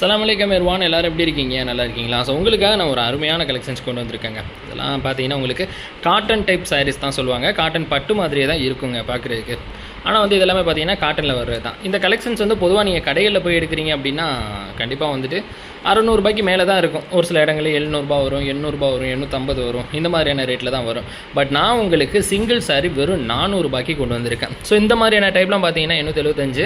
சலாம் அலைக்கம் எருவான் எல்லாரும் எப்படி இருக்கீங்க? நல்லா இருக்கீங்களா? ஸோ உங்களுக்காக நான் ஒரு அருமையான கலெக்ஷன்ஸ் கொண்டு வந்திருக்கேங்க. இதெல்லாம் பார்த்தீங்கன்னா உங்களுக்கு காட்டன் டைப் சாரீஸ் தான் சொல்லுவாங்க. காட்டன் பட்டு மாதிரியே தான் இருக்குங்க பார்க்குறதுக்கு. ஆனால் வந்து இதெல்லாமே பார்த்தீங்கன்னா காட்டனில் வர்றது தான் இந்த கலெக்ஷன்ஸ் வந்து பொதுவாக நீங்கள் கடைகளில் போய் எடுக்கிறீங்க அப்படின்னா கண்டிப்பாக வந்துட்டு அறநூறுபாய்க்கு மேலே தான் இருக்கும். ஒரு சில இடங்களில் எழுநூறுபா வரும் எண்ணூறுபா வரும் எண்ணூற்றம்பது வரும். இந்த மாதிரியான ரேட்டில் தான் வரும். பட் நான் உங்களுக்கு சிங்கிள் சாரி வெறும் நானூறுபாய்க்கு கொண்டு வந்திருக்கேன். ஸோ இந்த மாதிரியான டைப்லாம் பார்த்தீங்கன்னா எண்ணூற்றி எழுபத்தஞ்சு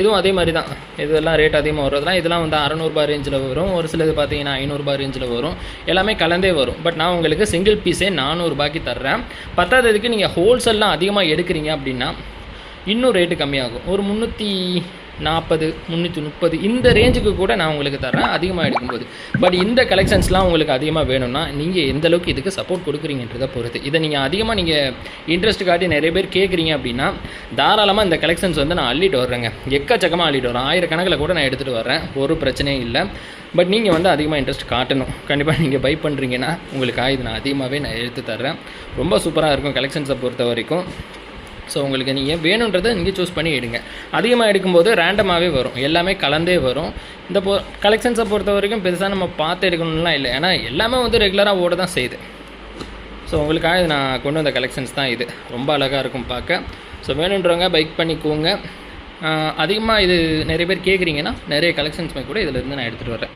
இதுவும் அதே மாதிரி தான் இதெல்லாம் ரேட் அதிகமாக வர்றதுலாம் இதெல்லாம் வந்து அறநூறுபா ரேஞ்சில் வரும். ஒரு சிலது பார்த்தீங்கன்னா ஐநூறுபா ரேஞ்சில் வரும். எல்லாமே கலந்தே வரும். பட் நான் உங்களுக்கு சிங்கிள் பீஸே நானூறுபாய்க்கு தர்றேன். பத்தாததுக்கு நீங்கள் ஹோல்சேல்லாம் அதிகமாக எடுக்கிறீங்க அப்படின்னா இன்னும் ரேட்டு கம்மியாகும். ஒரு முந்நூற்றி நாற்பது முந்நூற்றி முப்பது இந்த ரேஞ்சுக்கு கூட நான் உங்களுக்கு தரேன் அதிகமாக எடுக்கும்போது. பட் இந்த கலெக்ஷன்ஸ்லாம் உங்களுக்கு அதிகமாக வேணும்னா நீங்கள் எந்த அளவுக்கு இதுக்கு சப்போர்ட் கொடுக்குறீங்கன்றதை பொறுத்து. இதை நீங்கள் அதிகமாக நீங்கள் இன்ட்ரெஸ்ட் காட்டி நிறைய பேர் கேட்குறீங்க அப்படின்னா தாராளமாக இந்த கலெக்ஷன்ஸ் வந்து நான் அள்ளிட்டு வர்றேங்க. எக்கச்சக்கமாக அள்ளிட்டு வரேன் ஆயிரக்கணக்கில் கூட நான் எடுத்துகிட்டு வரேன் ஒரு பிரச்சனையும் இல்லை. பட் நீங்கள் வந்து அதிகமாக இன்ட்ரெஸ்ட் காட்டணும். கண்டிப்பாக நீங்கள் பை பண்ணுறீங்கன்னா உங்களுக்காக இது நான் அதிகமாகவே நான் எடுத்து தர்றேன். ரொம்ப சூப்பராக இருக்கும் கலெக்ஷன்ஸை பொறுத்த வரைக்கும். ஸோ உங்களுக்கு நீங்கள் வேணுன்றதை நீங்கள் சூஸ் பண்ணி எடுங்க. அதிகமாக எடுக்கும்போது ரேண்டமாகவே வரும். எல்லாமே கலந்தே வரும். இந்த பொ கலெக்ஷன்ஸை பொறுத்த வரைக்கும் பெருசாக நம்ம பார்த்து எடுக்கணும்லாம் இல்லை. ஏன்னா எல்லாமே வந்து ரெகுலராக ஓட தான் செய்யுது. ஸோ உங்களுக்காக இது நான் கொண்டு வந்த கலெக்ஷன்ஸ் தான் இது. ரொம்ப அழகாக இருக்கும் பார்க்க. ஸோ வேணுன்றவங்க பைக் பண்ணிக்கோங்க அதிகமாக இது நிறைய பேர் கேட்குறீங்கன்னா நிறைய கலெக்ஷன்ஸுமே கூட இதில் இருந்து நான் எடுத்துகிட்டு வரேன்